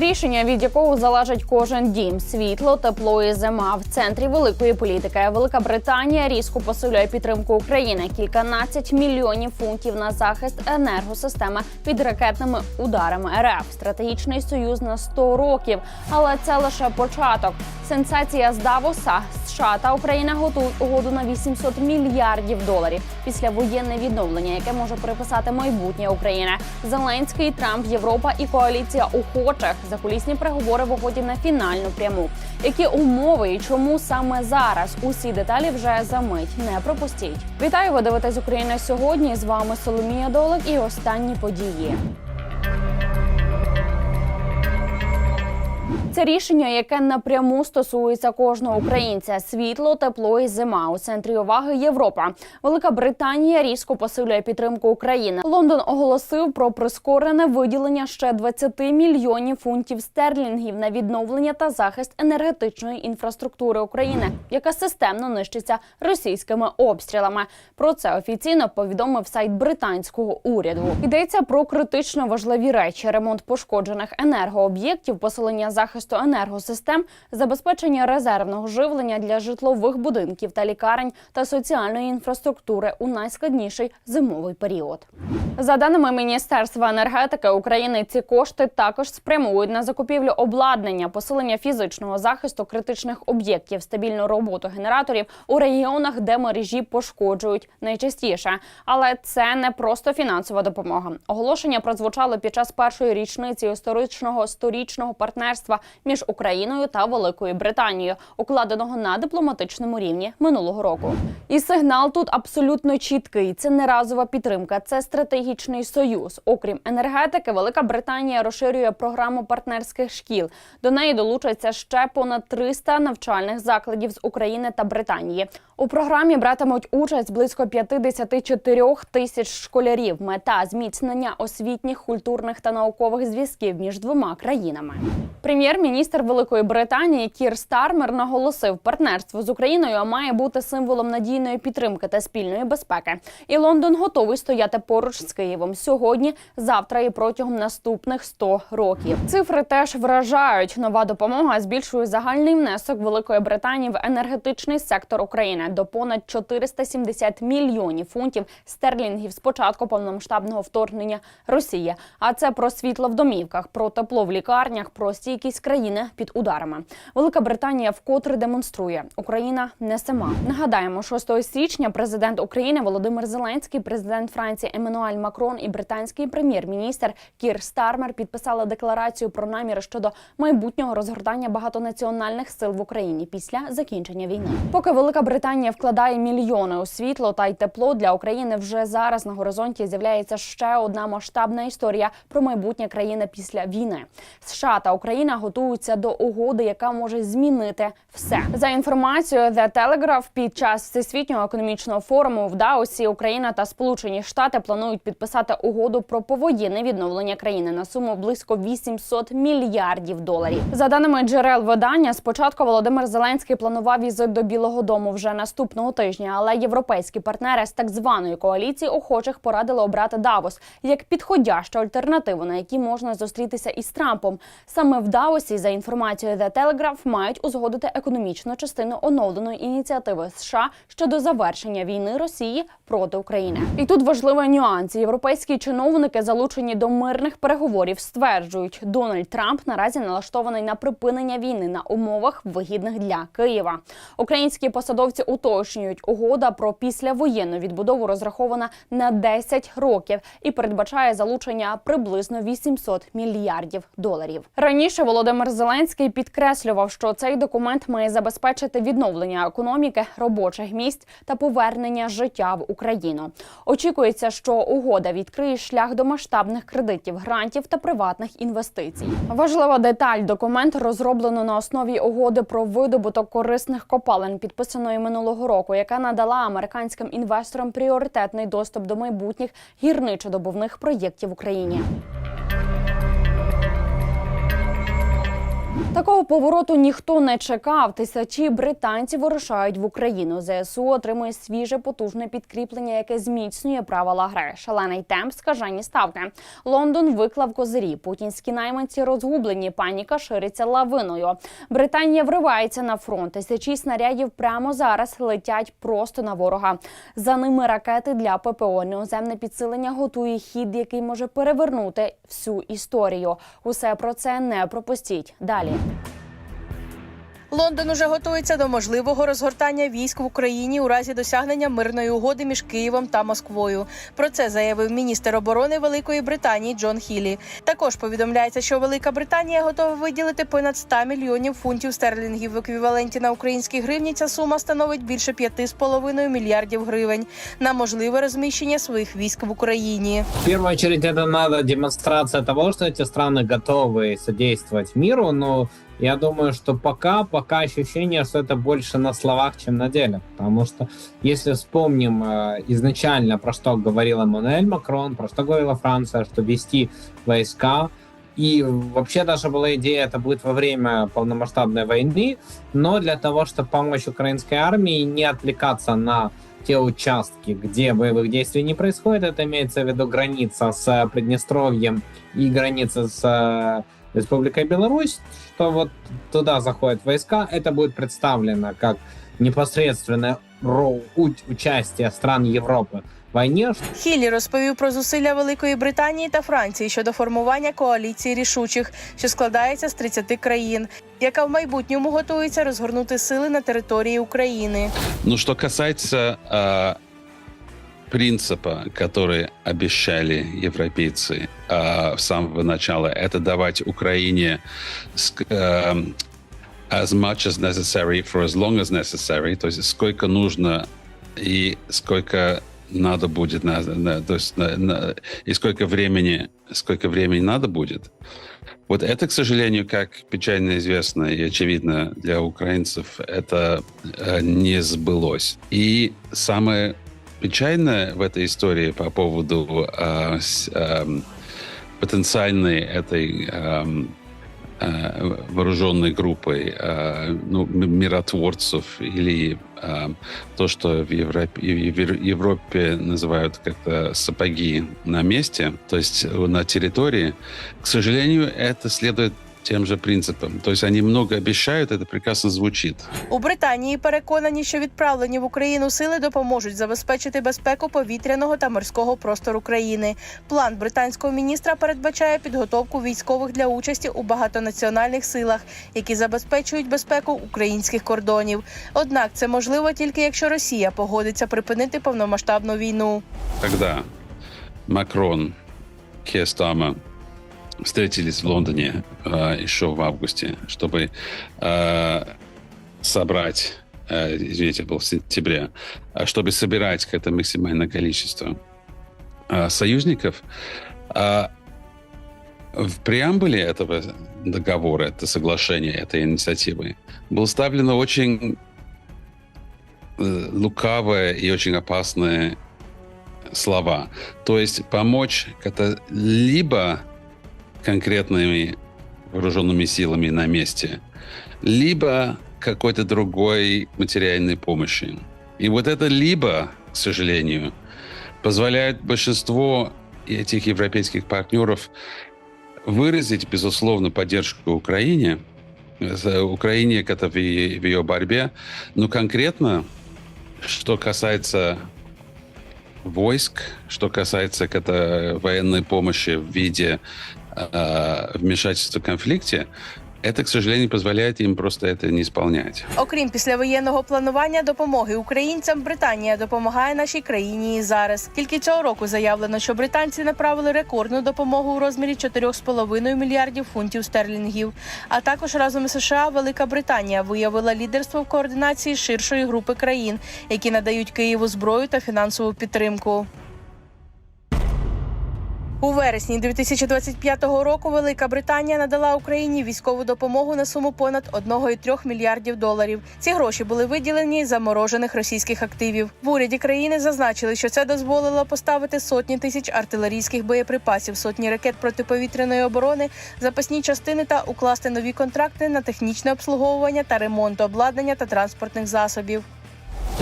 Рішення, від якого залежить кожен дім, світло, тепло і зима в центрі великої політики. Велика Британія різко посилює підтримку України. Кільканадцять мільйонів фунтів на захист енергосистеми під ракетними ударами РФ. Стратегічний союз на 100 років. Але це лише початок. Сенсація з Давоса. США та Україна готують угоду на 800 мільярдів доларів після воєнне відновлення, яке може переписати майбутнє України. Зеленський, Трамп, Європа і коаліція охочих закулісні переговори виходять на фінальну пряму. Які умови і чому саме зараз? Усі деталі вже за мить. Не пропустіть. Вітаю! Ви дивитесь Україна сьогодні. З вами Соломія Долик і останні події. Це рішення, яке напряму стосується кожного українця: світло, тепло і зима. У центрі уваги Європа. Велика Британія різко посилює підтримку України. Лондон оголосив про прискорене виділення ще 20 мільйонів фунтів стерлінгів на відновлення та захист енергетичної інфраструктури України, яка системно нищиться російськими обстрілами. Про це офіційно повідомив сайт британського уряду. Йдеться про критично важливі речі: ремонт пошкоджених енергооб'єктів, посилення захисту енергосистем, забезпечення резервного живлення для житлових будинків та лікарень та соціальної інфраструктури у найскладніший зимовий період. За даними Міністерства енергетики України, ці кошти також спрямують на закупівлю обладнання, посилення фізичного захисту критичних об'єктів, стабільну роботу генераторів у регіонах, де мережі пошкоджують найчастіше. Але це не просто фінансова допомога. Оголошення прозвучало під час першої річниці історичного сторічного партнерства між Україною та Великою Британією, укладеного на дипломатичному рівні минулого року. І сигнал тут абсолютно чіткий. Це не разова підтримка, це стратегічний союз. Окрім енергетики, Велика Британія розширює програму партнерських шкіл. До неї долучаться ще понад 300 навчальних закладів з України та Британії. У програмі братимуть участь близько 54 тисяч школярів. Мета зміцнення освітніх, культурних та наукових зв'язків між двома країнами. Прем'єр-міністр Великої Британії Кір Стармер наголосив, партнерство з Україною має бути символом надійної підтримки та спільної безпеки. І Лондон готовий стояти поруч з Києвом сьогодні, завтра і протягом наступних 100 років. Цифри теж вражають. Нова допомога збільшує загальний внесок Великої Британії в енергетичний сектор України до понад 470 мільйонів фунтів стерлінгів з початку повномасштабного вторгнення Росії. А це про світло в домівках, про тепло в лікарнях, про стійкість країни під ударами. Велика Британія вкотре демонструє, Україна не сама. Нагадаємо, 6 січня президент України Володимир Зеленський, президент Франції Еммануель Макрон і британський прем'єр-міністр Кір Стармер підписали декларацію про наміри щодо майбутнього розгортання багатонаціональних сил в Україні після закінчення війни. Поки Велика Британія вкладає мільйони у світло та й тепло для України, вже зараз на горизонті з'являється ще одна масштабна історія про майбутнє країни після війни. США та Україна готуються до угоди, яка може змінити все. За інформацією The Telegraph, під час всесвітнього економічного форуму в Даосі Україна та Сполучені Штати планують підписати угоду про повоєнне відновлення країни на суму близько 800 мільярдів доларів. За даними джерел видання, спочатку Володимир Зеленський планував візит до Білого Дому вже наступного тижня, але європейські партнери з так званої коаліції охочих порадили обрати Давос як підходящу альтернативу, на якій можна зустрітися із Трампом. Саме в Даосі, за інформацією The Telegraph, мають узгодити економічну частину оновленої ініціативи США щодо завершення війни Росії проти України. І тут важливий нюанс. Європейські чиновники, залучені до мирних переговорів, стверджують, Дональд Трамп наразі налаштований на припинення війни на умовах вигідних для Києва. Українські посадовці уточнюють, угода про післявоєнну відбудову розрахована на 10 років і передбачає залучення приблизно 800 мільярдів доларів. Раніше Володимир Зеленський підкреслював, що цей документ має забезпечити відновлення економіки, робочих місць та повернення життя в Україну. Очікується, що угода відкриє шлях до масштабних кредитів, грантів та приватних інвестицій. Важлива деталь документ розроблено на основі угоди про видобуток корисних копалин, підписаної минулого року, яка надала американським інвесторам пріоритетний доступ до майбутніх гірничодобувних проєктів в Україні. Такого повороту ніхто не чекав. Тисячі британців вирушають в Україну. ЗСУ отримує свіже потужне підкріплення, яке зміцнює правила гри. Шалений темп, скажені ставки. Лондон виклав козирі. Путінські найманці розгублені. Паніка шириться лавиною. Британія вривається на фронт. Тисячі снарядів прямо зараз летять просто на ворога. За ними ракети для ППО. Неоземне підсилення готує хід, який може перевернути всю історію. Усе про це не пропустіть. Далі. Bye. Лондон уже готується до можливого розгортання військ в Україні у разі досягнення мирної угоди між Києвом та Москвою. Про це заявив міністр оборони Великої Британії Джон Хілі. Також повідомляється, що Велика Британія готова виділити понад 100 мільйонів фунтів стерлінгів в еквіваленті на українські гривні. Ця сума становить більше 5,5 мільярдів гривень на можливе розміщення своїх військ в Україні. В первую очередь это надо демонстрация того, что эти страны готовы содействовать миру, но я думаю, что пока, пока ощущение, что это больше на словах, чем на деле. Потому что если вспомним э, изначально, про что говорил Эммануэль Макрон, про что говорила Франция, что вести войска, и вообще даже была идея, это будет во время полномасштабной войны, но для того, чтобы помочь украинской армии не отвлекаться на те участки, где боевых действий не происходит, это имеется в виду граница с Приднестровьем и граница с э, Республикой Беларусь, что вот туда заходят войска, это будет представлено как непосредственное участие стран Европы в войне, Хілі розповів про зусилля Великої Британії та Франції щодо формування коаліції рішучих, що складається з 30 країн, яка в майбутньому готується розгорнути сили на території України. Ну, что касается а, принципа, который обещали европейцы а, с самого начала, это давать Украине эм, as much as necessary for as long as necessary, то есть сколько нужно и сколько надо будет, на, на- то есть на- на- и сколько времени, сколько времени надо будет. Вот это, к сожалению, как печально известно и очевидно для украинцев, это э, не сбылось. И самое печальное в этой истории по поводу э, с- эм, потенциальной этой эм, э, вооруженной группой э, ну, миротворцев или э, то, что в Европе, в Европе называют как-то сапоги на месте, то есть на территории, к сожалению, это следует тем же принципам. То есть они много обещают, это прекрасно звучит. У Британії переконані, що відправлені в Україну сили допоможуть забезпечити безпеку повітряного та морського простору країни. План британського міністра передбачає підготовку військових для участі у багатонаціональних силах, які забезпечують безпеку українських кордонів. Однак це можливо тільки якщо Росія погодиться припинити повномасштабну війну. Когда Макрон, Кестама встретились в Лондоне э, еще в августе, чтобы э, собрать, э, извините, был в сентябре, чтобы собирать это максимальное количество э, союзников, э, в преамбуле этого договора, это соглашение, этой инициативы, было ставлено очень э, лукавое и очень опасное слова. То есть помочь это либо конкретными вооруженными силами на месте, либо какой-то другой материальной помощи. И вот это либо, к сожалению, позволяет большинству этих европейских партнеров выразить, безусловно, поддержку Украине, Украине ее, в ее борьбе, но конкретно, что касается войск, что касается это военной помощи в виде э, вмешательства в конфликте, это, к сожалению, позволяет им просто это не исполнять. Окрім післявоєнного планування допомоги українцям, Британія допомагає нашій країні і зараз. Тільки цього року заявлено, що британці направили рекордну допомогу у розмірі 4,5 мільярдів фунтів стерлінгів. А також разом із США Велика Британія виявила лідерство в координації ширшої групи країн, які надають Києву зброю та фінансову підтримку. У вересні 2025 року Велика Британія надала Україні військову допомогу на суму понад 1,3 мільярдів доларів. Ці гроші були виділені з заморожених російських активів. В уряді країни зазначили, що це дозволило поставити сотні тисяч артилерійських боєприпасів, сотні ракет протиповітряної оборони, запасні частини та укласти нові контракти на технічне обслуговування та ремонт обладнання та транспортних засобів.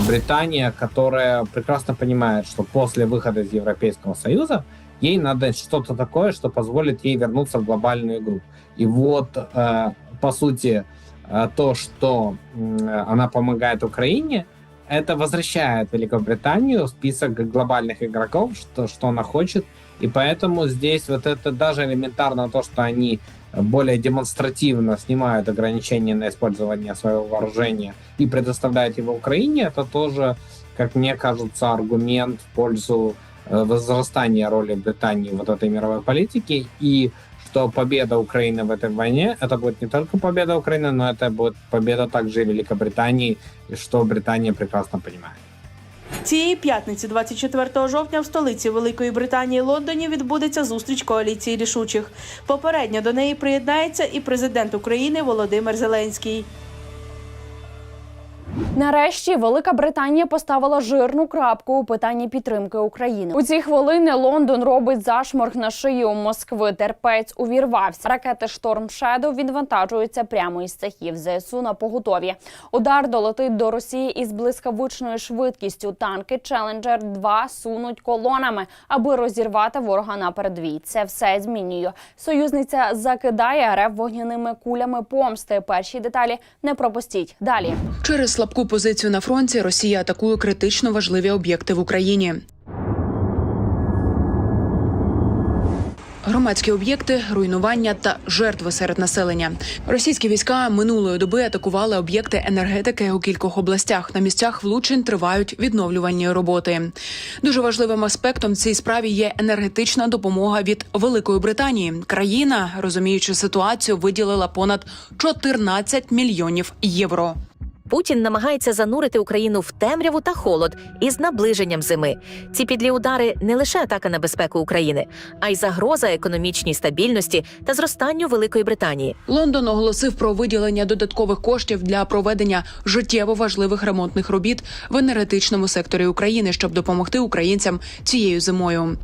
Британия, которая прекрасно понимает, что после выхода из Европейского Союза ей надо что-то такое, что позволит ей вернуться в глобальную игру. И вот, э, по сути, э, то, что она помогает Украине, это возвращает Великобританию в список глобальных игроков, что, что она хочет. И поэтому здесь вот это даже элементарно то, что они более демонстративно снимают ограничения на использование своего вооружения и предоставляют его Украине, это тоже, как мне кажется, аргумент в пользу э, возрастания роли Британии в вот этой мировой политике и что победа Украины в этой войне, это будет не только победа Украины, но это будет победа также и Великобритании, и что Британия прекрасно понимает. Цієї п'ятниці, 24 жовтня, в столиці Великої Британії Лондоні відбудеться зустріч коаліції рішучих. Попередньо до неї приєднається і президент України Володимир Зеленський. Нарешті Велика Британія поставила жирну крапку у питанні підтримки України. У ці хвилини Лондон робить зашморг на шиї у Москви. Терпець увірвався. Ракети Шторм Shadow відвантажуються прямо із цехів ЗСУ на поготові. Удар долетить до Росії із блискавичною швидкістю. Танки Челенджер 2 сунуть колонами, аби розірвати ворога на передовій. Це все змінює. Союзниця закидає РФ вогняними кулями помсти. Перші деталі не пропустіть далі. Через слабку позицію на фронті Росія атакує критично важливі об'єкти в Україні. Громадські об'єкти, руйнування та жертви серед населення. Російські війська минулої доби атакували об'єкти енергетики у кількох областях. На місцях влучень тривають відновлювальні роботи. Дуже важливим аспектом цій справі є енергетична допомога від Великої Британії. Країна, розуміючи ситуацію, виділила понад 14 мільйонів євро. Путін намагається занурити Україну в темряву та холод із наближенням зими. Ці підлі удари не лише атака на безпеку України, а й загроза економічній стабільності та зростанню Великої Британії. Лондон оголосив про виділення додаткових коштів для проведення життєво важливих ремонтних робіт в енергетичному секторі України, щоб допомогти українцям цією зимою.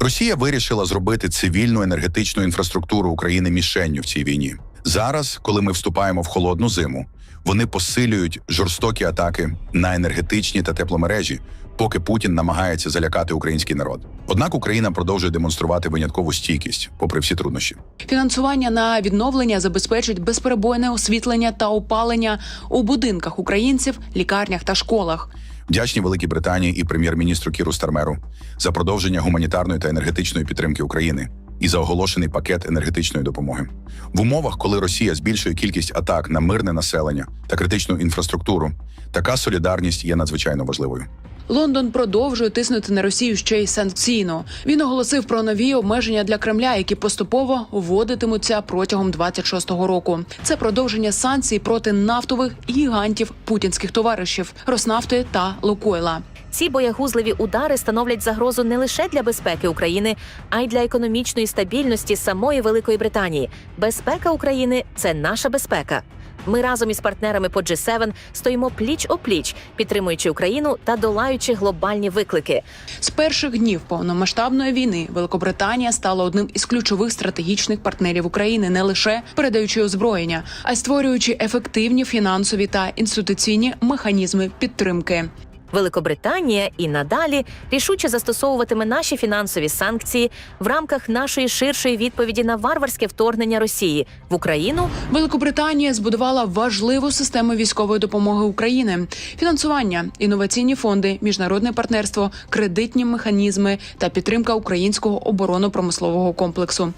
Росія вирішила зробити цивільну енергетичну інфраструктуру України мішенню в цій війні. Зараз, коли ми вступаємо в холодну зиму, вони посилюють жорстокі атаки на енергетичні та тепломережі, поки Путін намагається залякати український народ. Однак Україна продовжує демонструвати виняткову стійкість, попри всі труднощі. Фінансування на відновлення забезпечить безперебойне освітлення та опалення у будинках українців, лікарнях та школах. Вдячні Великій Британії і прем'єр-міністру Кіру Стармеру за продовження гуманітарної та енергетичної підтримки України і за оголошений пакет енергетичної допомоги в умовах, коли Росія збільшує кількість атак на мирне населення та критичну інфраструктуру. Така солідарність є надзвичайно важливою. Лондон продовжує тиснути на Росію ще й санкційно. Він оголосив про нові обмеження для Кремля, які поступово вводитимуться протягом 26-го року. Це продовження санкцій проти нафтових гігантів путінських товаришів Роснафти та Лукойла. Ці боягузливі удари становлять загрозу не лише для безпеки України, а й для економічної стабільності самої Великої Британії. Безпека України це наша безпека. Ми разом із партнерами по G7 стоїмо пліч опліч, підтримуючи Україну та долаючи глобальні виклики. З перших днів повномасштабної війни Великобританія стала одним із ключових стратегічних партнерів України, не лише передаючи озброєння, а й створюючи ефективні фінансові та інституційні механізми підтримки. Великобританія і надалі рішуче застосовуватиме наші фінансові санкції в рамках нашої ширшої відповіді на варварське вторгнення Росії в Україну Великобританія збудувала важливу систему військової допомоги України, фінансування, інноваційні фонди, міжнародне партнерство, кредитні механізми та підтримка українського оборонно-промислового комплексу.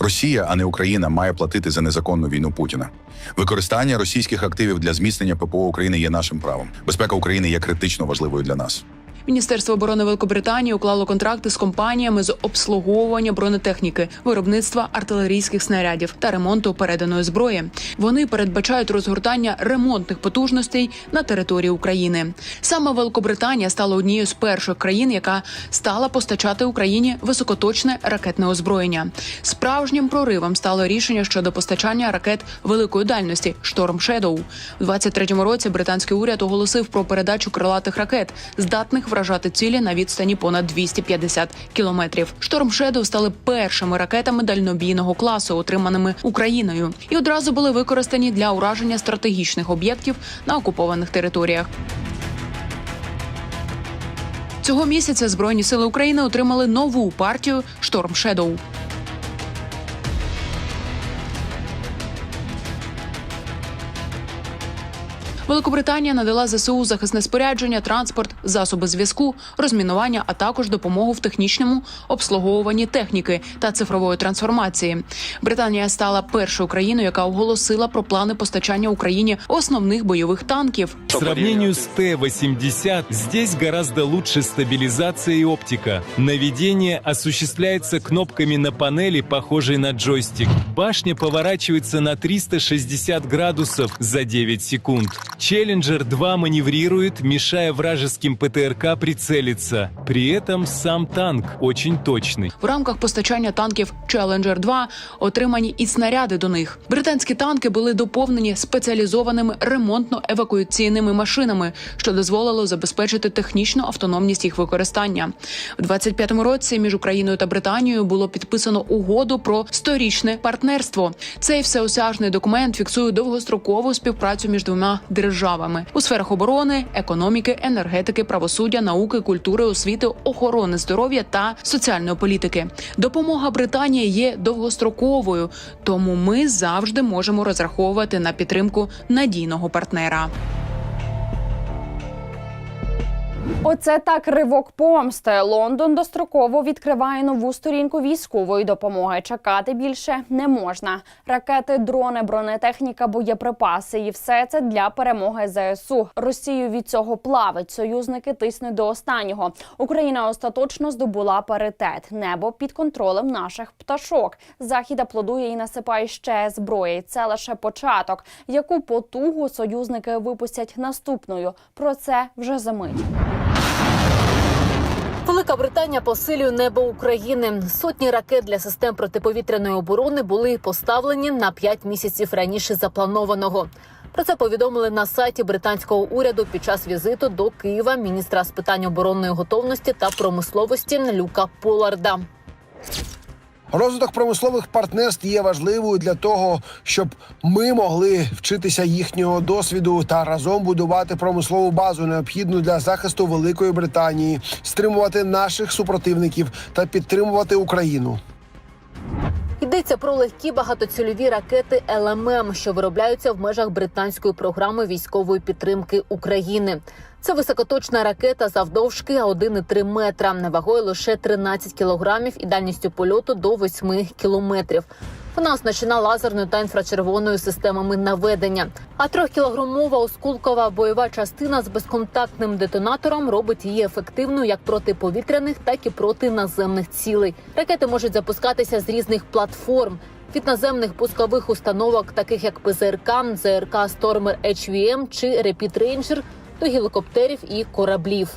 Росія, а не Україна, має платити за незаконну війну Путіна. Використання російських активів для зміцнення ППО України є нашим правом. Безпека України є критично важливою для нас. Міністерство оборони Великобританії уклало контракти з компаніями з обслуговування бронетехніки, виробництва артилерійських снарядів та ремонту переданої зброї. Вони передбачають розгортання ремонтних потужностей на території України. Саме Великобританія стала однією з перших країн, яка стала постачати Україні високоточне ракетне озброєння. Справжнім проривом стало рішення щодо постачання ракет великої дальності Шторм Shadow. У 23-му році британський уряд оголосив про передачу крилатих ракет, здатних вражати цілі на відстані понад 250 кілометрів. Шторм Шедоу стали першими ракетами дальнобійного класу, отриманими Україною, і одразу були використані для ураження стратегічних об'єктів на окупованих територіях. Цього місяця Збройні сили України отримали нову партію Шторм Shadow. Великобританія надала ЗСУ захисне спорядження, транспорт, засоби зв'язку, розмінування, а також допомогу в технічному обслуговуванні техніки та цифрової трансформації. Британія стала першою країною, яка оголосила про плани постачання Україні основних бойових танків. По сравнению с Т-80, здесь гораздо лучше стабилизация и оптика. Наведение осуществляется кнопками на панели, похожей на джойстик. Башня поворачивается на 360 градусов за 9 секунд. Челленджер 2 маневрирует, мешая вражеским ПТРК прицелиться. При этом сам танк очень точный. В рамках постачання танків Challenger 2 отримані і снаряди до них. Британські танки були доповнені спеціалізованими ремонтно-евакуаційними машинами, що дозволило забезпечити технічну автономність їх використання. В 25-му році між Україною та Британією було підписано угоду про сторічне партнерство. Цей всеосяжний документ фіксує довгострокову співпрацю між двома державами у сферах оборони, економіки, енергетики, правосуддя, науки, культури, освіти, охорони здоров'я та соціальної політики. Допомога Британії є довгостроковою, тому ми завжди можемо розраховувати на підтримку надійного партнера. Оце так ривок помсти. Лондон достроково відкриває нову сторінку військової допомоги. Чекати більше не можна. Ракети, дрони, бронетехніка, боєприпаси і все це для перемоги ЗСУ. Росію від цього плавить. Союзники тиснуть до останнього. Україна остаточно здобула паритет. Небо під контролем наших пташок. Захід аплодує і насипає ще зброї. Це лише початок. Яку потугу союзники випустять наступною? Про це вже за мить. Велика Британія посилює небо України. Сотні ракет для систем протиповітряної оборони були поставлені на 5 місяців раніше запланованого. Про це повідомили на сайті британського уряду під час візиту до Києва міністра з питань оборонної готовності та промисловості Люка Поларда. Розвиток промислових партнерств є важливою для того, щоб ми могли вчитися їхнього досвіду та разом будувати промислову базу, необхідну для захисту Великої Британії, стримувати наших супротивників та підтримувати Україну. Йдеться про легкі багатоцільові ракети ЛММ, що виробляються в межах британської програми військової підтримки України. Це високоточна ракета завдовжки 1,3 метра, вагою лише 13 кілограмів і дальністю польоту до 8 кілометрів. Вона оснащена лазерною та інфрачервоною системами наведення. А трьохкілограмова осколкова бойова частина з безконтактним детонатором робить її ефективною як проти повітряних, так і проти наземних цілей. Ракети можуть запускатися з різних платформ. Від наземних пускових установок, таких як ПЗРК, ЗРК Stormer HVM чи Rapid Ranger, до гелікоптерів і кораблів.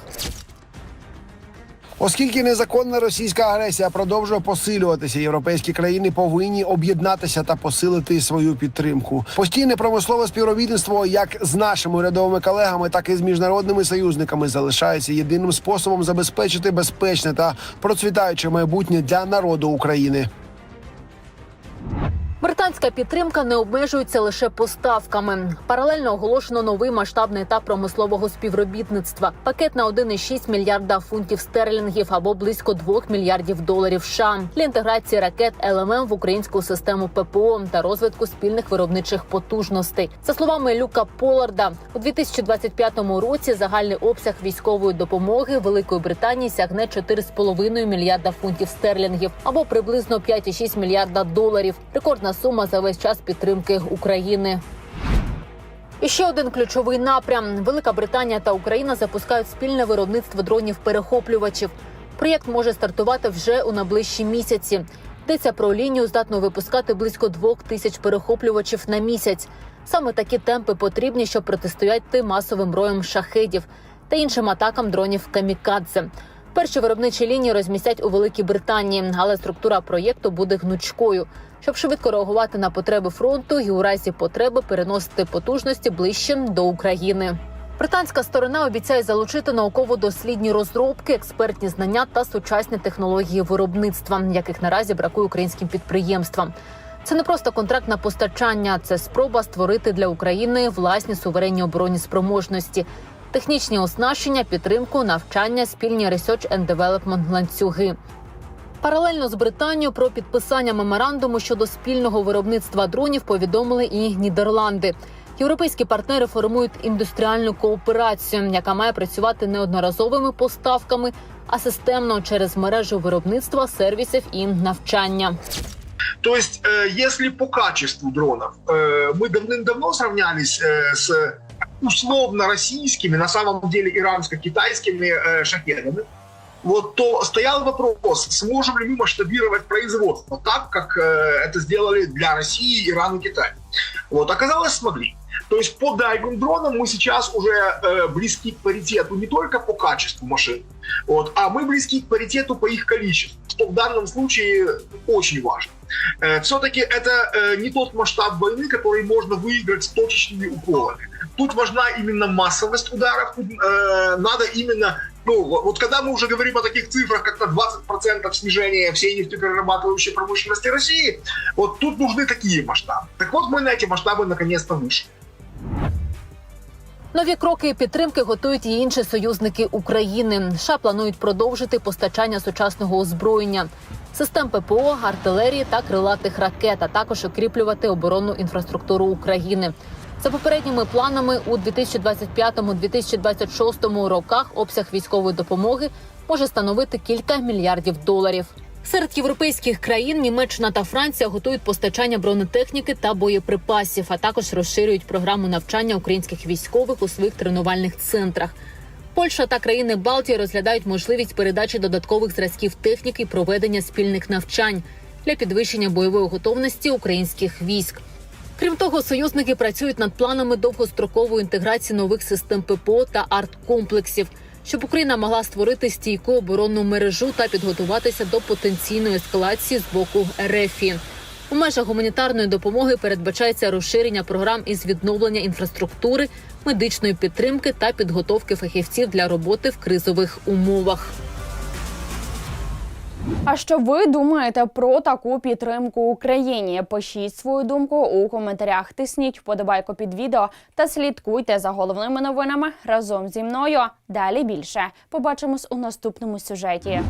Оскільки незаконна російська агресія продовжує посилюватися, європейські країни повинні об'єднатися та посилити свою підтримку. Постійне промислове співробітництво, як з нашими урядовими колегами, так і з міжнародними союзниками, залишається єдиним способом забезпечити безпечне та процвітаюче майбутнє для народу України. Британська підтримка не обмежується лише поставками. Паралельно оголошено новий масштабний етап промислового співробітництва. Пакет на 1,6 мільярда фунтів стерлінгів або близько 2 мільярдів доларів США для інтеграції ракет ЛММ в українську систему ППО та розвитку спільних виробничих потужностей. За словами Люка Поларда, у 2025 році загальний обсяг військової допомоги Великої Британії сягне 4,5 мільярда фунтів стерлінгів або приблизно 5,6 мільярда доларів. Рекордна сума за весь час підтримки України. І ще один ключовий напрям: Велика Британія та Україна запускають спільне виробництво дронів-перехоплювачів. Проєкт може стартувати вже у найближчі місяці. Йдеться про лінію, здатну випускати близько двох тисяч перехоплювачів на місяць. Саме такі темпи потрібні, щоб протистояти масовим роям шахедів та іншим атакам дронів камікадзе. Перші виробничі лінії розмістять у Великій Британії, але структура проєкту буде гнучкою, щоб швидко реагувати на потреби фронту і у разі потреби переносити потужності ближче до України. Британська сторона обіцяє залучити науково-дослідні розробки, експертні знання та сучасні технології виробництва, яких наразі бракує українським підприємствам. Це не просто контракт на постачання, це спроба створити для України власні суверенні оборонні спроможності, технічні оснащення, підтримку, навчання, спільні research and development ланцюги. Паралельно з Британією про підписання меморандуму щодо спільного виробництва дронів повідомили і Нідерланди. Європейські партнери формують індустріальну кооперацію, яка має працювати не одноразовими поставками, а системно через мережу виробництва, сервісів і навчання. То есть, э, если по качеству дронов э, мы давным-давно сравнялись э, с условно российскими, на самом деле иранско-китайскими э, шахедами, вот, то стоял вопрос, сможем ли мы масштабировать производство так, как э, это сделали для России, Ирана и Китая. Вот, оказалось, смогли. То есть по дайвинг дронам мы сейчас уже э, близки к паритету не только по качеству машин, вот, а мы близки к паритету по их количеству, что в данном случае очень важно. Э, все-таки это э, не тот масштаб войны, который можно выиграть точечными уколами. Тут важна именно массовость ударов, тут э, надо именно ну, вот когда мы уже говорим о таких цифрах, как на 20% снижения всей нефтеперерабатывающей промышленности России, вот тут нужны такие масштабы. Так вот, мы на эти масштабы наконец-то вышли. Нові кроки підтримки готують і інші союзники України. США планують продовжити постачання сучасного озброєння, систем ППО, артилерії та крилатих ракет, а також укріплювати оборонну інфраструктуру України. За попередніми планами у 2025-2026 роках обсяг військової допомоги може становити кілька мільярдів доларів. Серед європейських країн Німеччина та Франція готують постачання бронетехніки та боєприпасів, а також розширюють програму навчання українських військових у своїх тренувальних центрах. Польща та країни Балтії розглядають можливість передачі додаткових зразків техніки і проведення спільних навчань для підвищення бойової готовності українських військ. Крім того, союзники працюють над планами довгострокової інтеграції нових систем ППО та арткомплексів, щоб Україна могла створити стійку оборонну мережу та підготуватися до потенційної ескалації з боку РФІ. У межах гуманітарної допомоги передбачається розширення програм із відновлення інфраструктури, медичної підтримки та підготовки фахівців для роботи в кризових умовах. А що ви думаєте про таку підтримку Україні? Пишіть свою думку у коментарях. Тисніть вподобайку під відео та слідкуйте за головними новинами разом зі мною. Далі більше побачимось у наступному сюжеті.